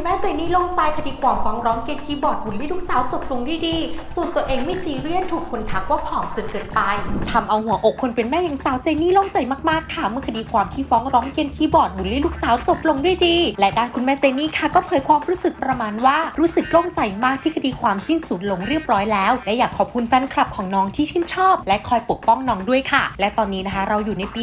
คุณแม่เจนี่โลงใจคดีความฟ้องร้องเกณฑ์คีย์บอร์ดบุลลี่ลูกสาวจบลงด้วยดี ส่วนตัวเองไม่ซีเรียสถูกคนทักว่าผอมจนเกินไปทำเอาหัวอกคนเป็นแม่อย่างสาวเจนี่โล่งใจมากๆค่ะ เมื่อคดีความที่ฟ้องร้องเกณฑ์คีย์บอร์ดบุลลี่ลูกสาวจบลงด้วยดี และด้านคุณแม่เจนี่ค่ะก็เผยความรู้สึกประมาณว่ารู้สึกโล่งใจมากที่คดีความสิ้นสุดลงเรียบร้อยแล้ว และอยากขอบคุณแฟนคลับของน้องที่ชื่นชอบ และคอยปกป้องน้องด้วยค่ะ และตอนนี้นะคะเราอยู่ในปี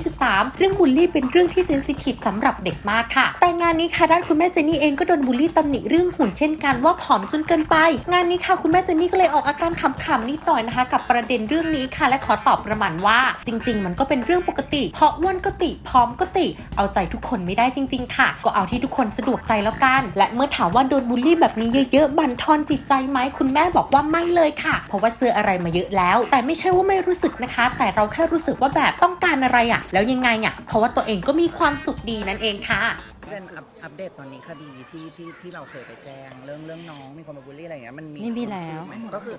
2023 เรื่องบูลลี่เป็นเรื่องที่เซนซิทีฟสำหรับเด็กมากค่ะ แต่งานนี้ค่ะด้านคุณแม่เจนนี่เองก็โดนบูลลี่ตำหนิเรื่องหุ่นเช่นกันว่าผอมจนเกินไป งานนี้ค่ะคุณแม่เจนนี่ก็เลยออกอาการขำๆนิดหน่อยนะคะ กับประเด็นเรื่องนี้ค่ะ และขอตอบประมาณว่า จริง ๆ มันก็เป็นเรื่องปกติ เพราะอ้วนก็ติพร้อมก็ติ เอาใจทุกคนไม่ได้จริง ๆ ค่ะ ก็เอาที่ทุกคนสะดวกใจแล้วกัน และเมื่อถามว่าโดนบูลลี่แบบนี้เยอะๆบั่นทอนจิตใจไหมคุณแม่บอกว่าไม่เลยค่ะ เพราะว่าเจออะไรมาเยอะแล้ว แต่ไม่ใช่ว่าไม่รู้สึกนะคะ แต่เราแค่รู้สึกว่าแบบต้องการอะไรอะแล้วยังไงอะ่ะเพราะว่าตัวเองก็มีความสุขดีนั่นเองค่ะ เช่นอัปอัปเดตตอนนี้คดีที่ที่ที่เราเคยไปแจ้งเรื่องเรื่องน้องมีคนมาบูลลี่อะไรอย่างเงี้ยมันมีไม่มีแล้ว ไหมก็คือ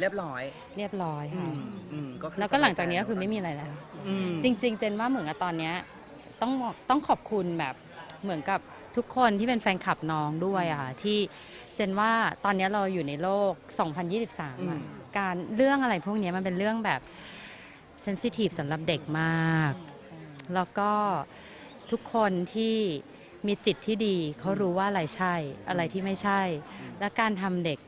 เรียบร้อยเรียบร้อยอืค่ะมอืมก็คือแล้วก็หลังจากนี้ก็คือไม่มีอะไรแล้ว อืม จริง ๆ เจนว่าเหมือนกับตอนเนี้ยต้องบอกต้องขอบคุณแบบเหมือนกับทุกคนที่เป็นแฟนคลับน้องด้วยอะค่ะที่เจนว่าตอนเนี้ยเราอยู่ในโลก 2023อะการเรื่องอะไรพวกเนี้ยมันเป็นเรื่องแบบเซนซิทีฟสำหรับเด็กมาก แล้วก็ทุกคนที่ มีจิตที่ดีเขารู้ว่าอะไรใช่ อะไรที่ไม่ใช่ และการทำเด็ก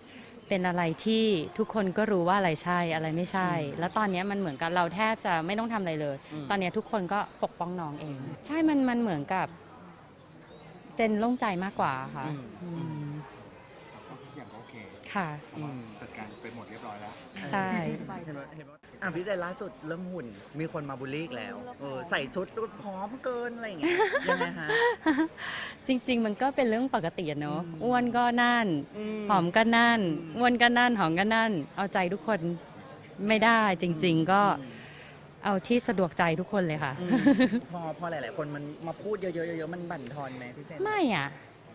เป็นอะไรที่ทุกคนก็รู้ว่าอะไรใช่อะไรไม่ใช่ แล้วตอนเนี้ยมันเหมือนกับเราแทบจะไม่ต้องทำอะไรเลย อืม ตอนเนี้ยทุกคนก็ปกป้องน้องเอง ใช่มันมันเหมือนกับเจนโล่งใจมากกว่าค่ะอืม อืม ก็ทุกอย่างก็โอเคค่ะ อืมจัดการไปหมดเรียบร้อยแล้ว ใช่ เห็นว่าเห็นว่าอะพี่เจนล่าสุดเรื่องหุ่น มีคนมาบูลลี่อีกแล้ว เออใส่ชุดพร้อมเกินอะไรอย่างเงี้ยยังไงฮะ จริง ๆ มันก็เป็นเรื่องปกติอะเนอะอืม อ้วนก็นั่น หอมก็นั่น อ้วนก็นั่น หอมก็นั่น เอาใจทุกคนไม่ได้จริง ๆ ก็เอาที่สะดวกใจทุกคนเลยค่ะ อืมพอพอหลาย ๆ คนมันมาพูดเยอะๆเยอะๆมันบั่นทอนไหมพี่เจนไม่อะ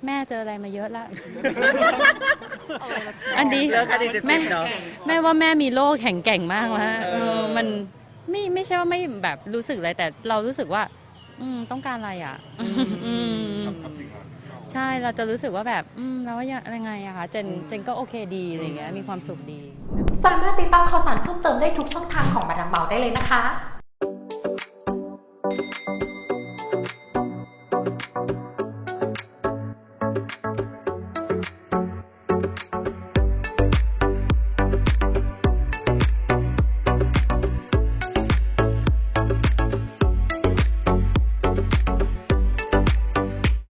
แม่เจออะไรมาเยอะแล้วอันนี้เรื่องคดีจะแม่ติดเนาะ แม่ว่าแม่มีโลกแข็งแกร่งมากแล้วเออ เออมันไม่ไม่ใช่ว่าไม่แบบรู้สึกอะไรแต่เรารู้สึกว่า อืมต้องการอะไรอะอืมกับสิ่งเหล่านี้ใช่เราจะรู้สึกว่าแบบอืมแล้วว่ายังไงอะคะเจนเจนก็โอเคดีอะไรอย่างเงี้ยมีความสุขดี สามารถติดตามข่าวสารเพิ่มเติมได้ทุกช่องทางของมาดามเมาได้เลยนะคะ